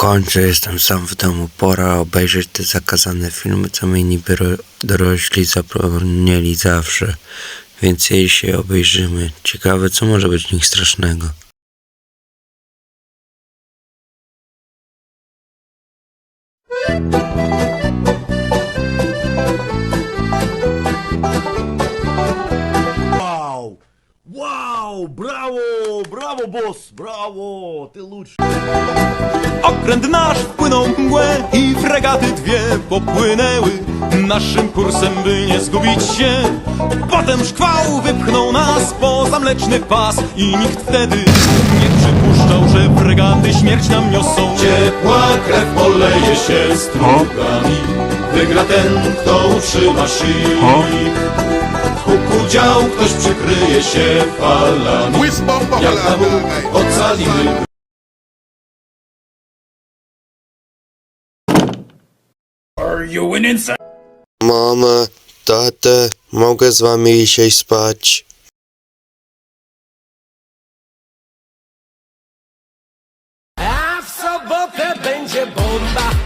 końcu jestem sam w domu. Pora obejrzeć te zakazane filmy, co mi niby ro- dorośli zapomnieli zawsze. Więc jej się obejrzymy. Ciekawe, co może być w nich strasznego. Wow, brawo, brawo boss, brawo, ty lód. Okręt nasz wpłynął mgłę i fregaty dwie popłynęły. Naszym kursem by nie zgubić się Potem szkwał wypchnął nas poza mleczny pas I nikt wtedy nie przypuszczał, że fregaty śmierć nam niosą. Ciepła krew poleje się strugami Wygra ten, kto utrzyma sił Dział, ktoś przykryje się falami. Jak na Bóg ocalimy. Mama, tatę, mogę z wami dzisiaj spać? A w sobotę będzie bomba